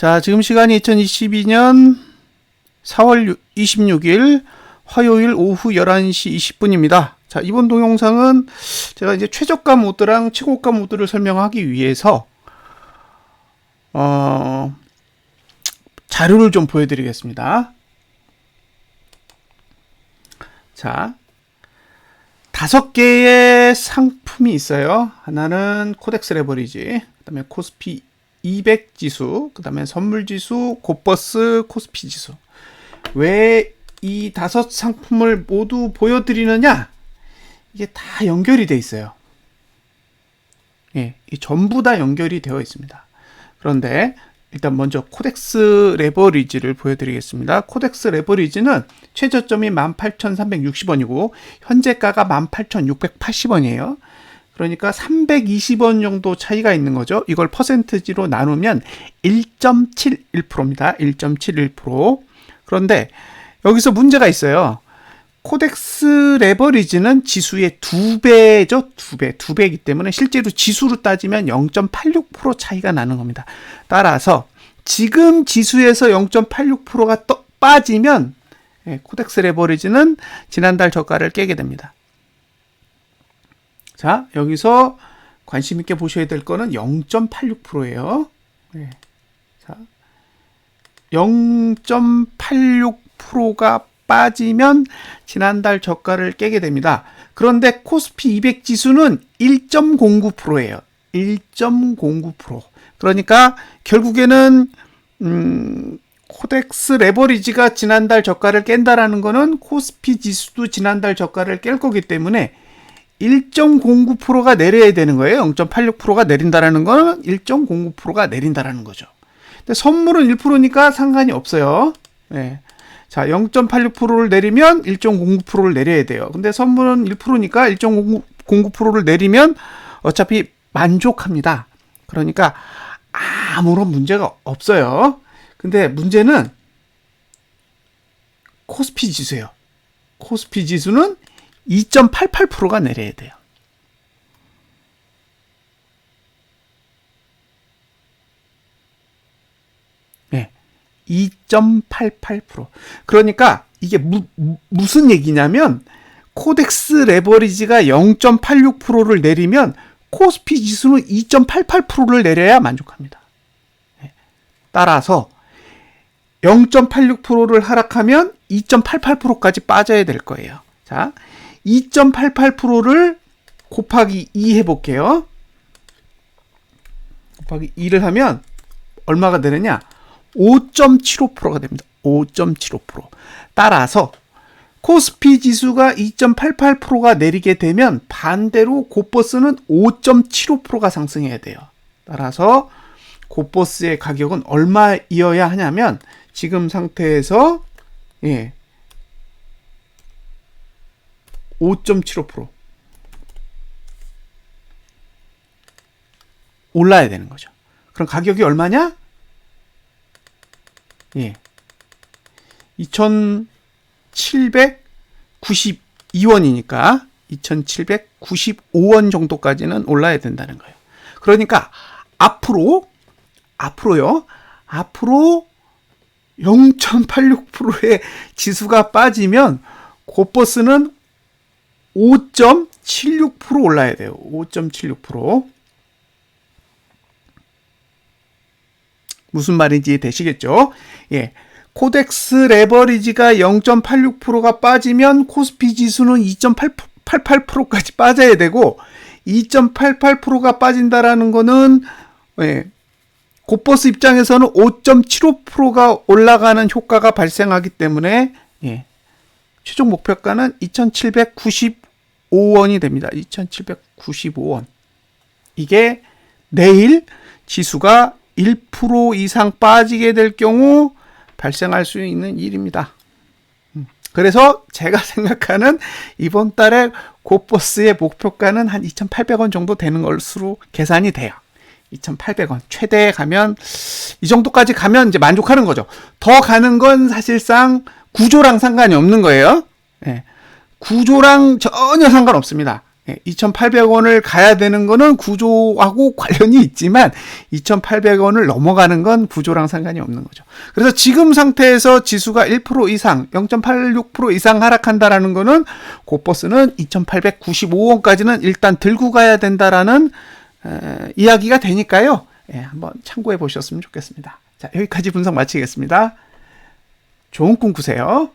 자, 지금 시간이 2022년 4월 26일 화요일 오후 11시 20분입니다. 자, 이번 동영상은 제가 이제 최저가 모드랑 최고가 모드를 설명하기 위해서 어, 자료를 좀 보여드리겠습니다. 자, 다섯 개의 상품이 있어요. 하나는 코덱스 레버리지, 그 다음에 코스피 200 지수, 그 다음에 선물 지수, 곧버스 코스피 지수. 왜 이 다섯 상품을 모두 보여드리느냐? 이게 다 연결이 돼 있어요. 예, 이 전부 다 연결이 되어 있습니다. 그런데 일단 먼저 코덱스 레버리지를 보여드리겠습니다. 코덱스 레버리지는 최저점이 18,360원이고 현재가가 18,680원이에요. 그러니까 320원 정도 차이가 있는 거죠. 이걸 퍼센트지로 나누면 1.71%입니다. 1.71%. 그런데 여기서 문제가 있어요. 코덱스 레버리지는 지수의 두 배죠. 두 배. 두 배이기 때문에 실제로 지수로 따지면 0.86% 차이가 나는 겁니다. 따라서 지금 지수에서 0.86%가 또 빠지면 예, 코덱스 레버리지는 지난달 저가를 깨게 됩니다. 자, 여기서 관심 있게 보셔야 될 거는 0.86%예요. 네. 자, 0.86%가 빠지면 지난달 저가를 깨게 됩니다. 그런데 코스피 200 지수는 1.09%예요. 1.09%. 그러니까 결국에는 음, 코덱스 레버리지가 지난달 저가를 깬다라는 거는 코스피 지수도 지난달 저가를 깰 거기 때문에 1.09%가 내려야 되는 거예요. 0.86%가 내린다라는 거는 1.09%가 내린다라는 거죠. 근데 선물은 1%니까 상관이 없어요. 네. 자, 0.86%를 내리면 1.09%를 내려야 돼요. 근데 선물은 1%니까 1.09%를 내리면 어차피 만족합니다. 그러니까 아무런 문제가 없어요. 근데 문제는 코스피 지수예요. 코스피 지수는 2.88%가 내려야 돼요. 네. 2.88%. 그러니까 이게 무, 무슨 얘기냐면 코덱스 레버리지가 0.86%를 내리면 코스피 지수는 2.88%를 내려야 만족합니다. 네. 따라서 0.86%를 하락하면 2.88%까지 빠져야 될 거예요. 자, 2.88%를 곱하기 2 해볼게요. 곱하기 2를 하면 얼마가 되느냐? 5.75%가 됩니다. 5.75%. 따라서 코스피 지수가 2.88%가 내리게 되면 반대로 고버스는 5.75%가 상승해야 돼요. 따라서 고버스의 가격은 얼마이어야 하냐면 지금 상태에서 예, 5.75% 올라야 되는 거죠. 그럼 가격이 얼마냐? 예. 2,792원이니까 2,795원 정도까지는 올라야 된다는 거예요. 그러니까 앞으로 앞으로요. 앞으로 0.86%의 지수가 빠지면 고버스는 5.76% 올라야 돼요. 5.76%. 무슨 말인지 되시겠죠? 예. 코덱스 레버리지가 0.86%가 빠지면 코스피 지수는 2.88%까지 빠져야 되고 2.88%가 빠진다라는 거는 예. 고버스 입장에서는 5.75%가 올라가는 효과가 발생하기 때문에 예. 최종 목표가는 2,795원이 됩니다. 2,795원. 이게 내일 지수가 1% 이상 빠지게 될 경우 발생할 수 있는 일입니다. 음. 그래서 제가 생각하는 이번 달에 고버스의 목표가는 한 2,800원 정도 되는 것으로 계산이 돼요. 2,800원. 최대 가면, 이 정도까지 가면 이제 만족하는 거죠. 더 가는 건 사실상 구조랑 상관이 없는 거예요. 예. 구조랑 전혀 상관없습니다. 2,800원을 가야 되는 거는 구조하고 관련이 있지만 2,800원을 넘어가는 건 구조랑 상관이 없는 거죠. 그래서 지금 상태에서 지수가 1% 이상, 0.86% 이상 하락한다라는 거는 고버스는 2,895원까지는 일단 들고 가야 된다라는 에, 이야기가 되니까요. 예, 한번 참고해 보셨으면 좋겠습니다. 자, 여기까지 분석 마치겠습니다. 좋은 꿈 꾸세요.